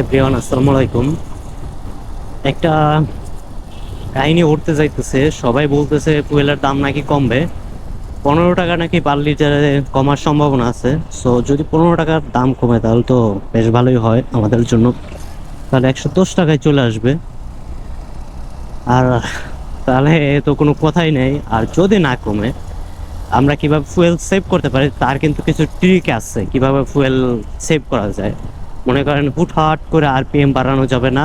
Everyone আসসালামু আলাইকুম। একটা কাহিনী উঠতে যাইতেছে, সবাই বলতেছে ফুয়েলের দাম নাকি কমবে। পনেরো টাকা নাকি পার লিটারে কমার সম্ভাবনা আছে। সো যদি পনেরো টাকার দাম কমে, তাহলে তো বেশ ভালোই হয় আমাদের জন্য। তাহলে একশো দশ টাকায় চলে আসবে। আর তাহলে তো কোনো কথাই নেই। আর যদি না কমে, আমরা কীভাবে ফুয়েল সেভ করতে পারি, তার কিন্তু কিছু ট্রিক আছে কীভাবে ফুয়েল সেভ করা যায়। মনে করেন হুটহাট করে আর আরপিএম বাড়ানো যাবে না।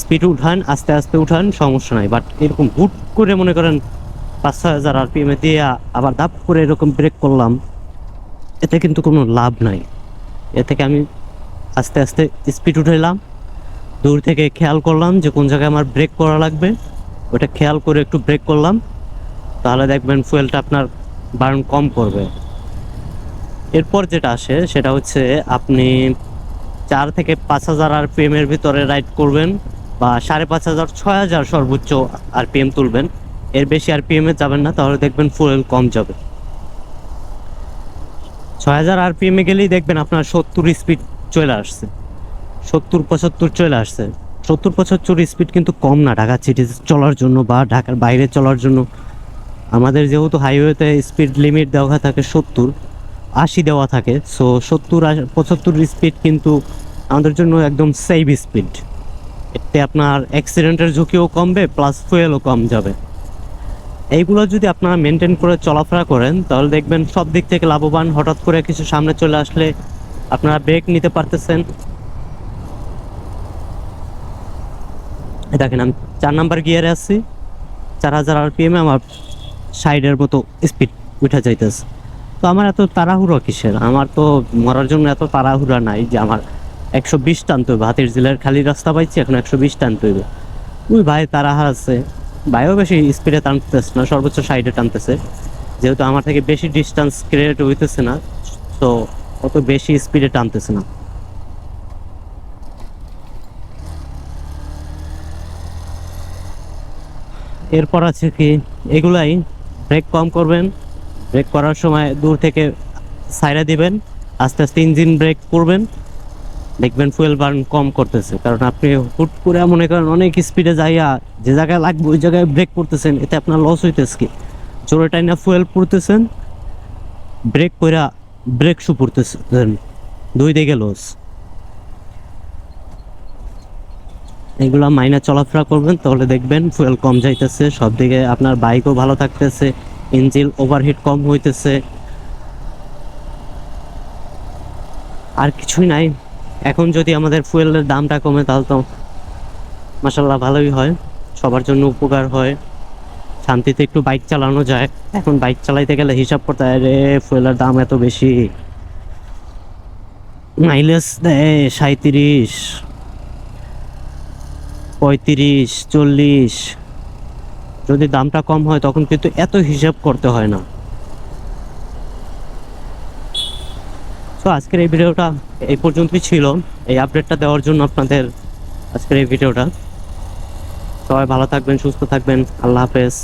স্পিড উঠান, আস্তে আস্তে উঠান, সমস্যা নাই। বাট এরকম হুট করে মনে করেন পাঁচ ছয় হাজার আরপিএম এ দিয়ে আবার দাপ করে এরকম ব্রেক করলাম, এতে কিন্তু কোনো লাভ নাই। এ থেকে আমি আস্তে আস্তে স্পিড উঠাইলাম। দূর থেকে খেয়াল করলাম যে কোন জায়গায় আমার ব্রেক করা লাগবে। ওটা খেয়াল করে একটু ব্রেক করলাম। তাহলে দেখবেন ফুয়েলটা আপনার বার্ন কম করবে। এরপর যেটা আসে, সেটা হচ্ছে আপনি চার থেকে পাঁচ হাজার আরপিএম এর ভিতরে রাইড করবেন বা সাড়ে পাঁচ হাজার, ছয় হাজার সর্বোচ্চ আরপিএম তুলবেন। এর বেশি আরপিএম এ যাবেন না, তাহলে দেখবেন ফুয়েল কম যাবে। ছয় হাজার আরপিএম এ গেলেই দেখবেন আপনার সত্তর স্পিড চলে আসছে। সত্তর, পঁচাত্তর চলে আসছে। সত্তর, পঁচাত্তর স্পিড কিন্তু কম না ঢাকা সিটি চলার জন্য বা ঢাকার বাইরে চলার জন্য। আমাদের যেহেতু হাইওয়েতে স্পিড লিমিট দেওয়া থাকে সত্তর আশি দেওয়া থাকে। সো সত্তর পঁচাত্তর স্পিড কিন্তু আমাদের জন্য একদম সেফ স্পিড এতে আপনার অ্যাক্সিডেন্টের ঝুঁকিও কমবে প্লাস ফুয়েলও কম যাবে। এইগুলো যদি আপনারা মেনটেন করে চলাফেরা করেন, তাহলে দেখবেন সব দিক থেকে লাভবান। হঠাৎ করে কিছু সামনে চলে আসলে আপনারা ব্রেক নিতে পারতেছেন। দেখেন, আমি চার নাম্বার গিয়ারে আছি। চার হাজার আর আরপিএমে আমার সাইডের মতো স্পিড উঠা যাইতেছে। তো আমার এত তাড়াহুড়ো কিসের? আমার তো মরার জন্য এত তাড়াহুড়া নাই যে আমার একশো বিশ টানতে হইবে। হাতির জেলার খালি রাস্তা পাইছি, এখন একশো বিশ টানতে হইবে। ওই ভাই তাড়াহার আছে। ভাইও বেশি স্পিডে টানতেছে না, সর্বোচ্চ সাইডে টানতেছে। যেহেতু আমার থেকে বেশি ডিস্টেন্স ক্রিয়েট হইতেছে না, তো অত বেশি স্পিডে টানতেছে না। এরপর আছে কি? এগুলাই ব্রেক কম করবেন। ব্রেক করার সময় দূর থেকে সাইডে দিবেন। আস্তে আস্তে ইঞ্জিন ব্রেক করবেন। দেখবেন ফুয়েল বার্ন কম করতেছে। কারণ আপনি হুট করে মনে করেন অনেক স্পিডে যাইয়া যে জায়গায় লাগবে ওই জায়গায় ব্রেক করতেছেন, এতে আপনার লস হইতেছে কি? জোরে টাইনা ফুয়েল পড়তেছেন ব্রেক কইরা ব্রেক শু পড়তেছেন। দুই দিকে লস এগুলা মাইনে চলাফেরা করবেন, তাহলে দেখবেন ফুয়েল কম যাইতেছে সব দিকে আপনার বাইকও ভালো থাকতেছে। ইঞ্জিন ওভারহিট কম হইতেছে। আর কিছুই নাই। এখন যদি আমাদের ফুয়েলের দামটা কমে, তাহলে তো মাসাল্লাহ ভালোই হয়। সবার জন্য উপকার হয়। শান্তিতে একটু বাইক চালানো যায়। এখন বাইক চালাইতে গেলে হিসাব করতে হয় রে ফুয়েলের দাম এত বেশি। মাইলেজ দেয় সাঁত্রিশ পঁয়ত্রিশ, চল্লিশ। যদি দামটা কম হয়, তখন কিন্তু এত হিসাব করতে হয় না। তো আজকের এই ভিডিওটা এই পর্যন্তই ছিল। এই আপডেটটা দেওয়ার জন্য আপনাদের আজকের এই ভিডিওটা। সবাই ভালো থাকবেন, সুস্থ থাকবেন। আল্লাহ হাফেজ।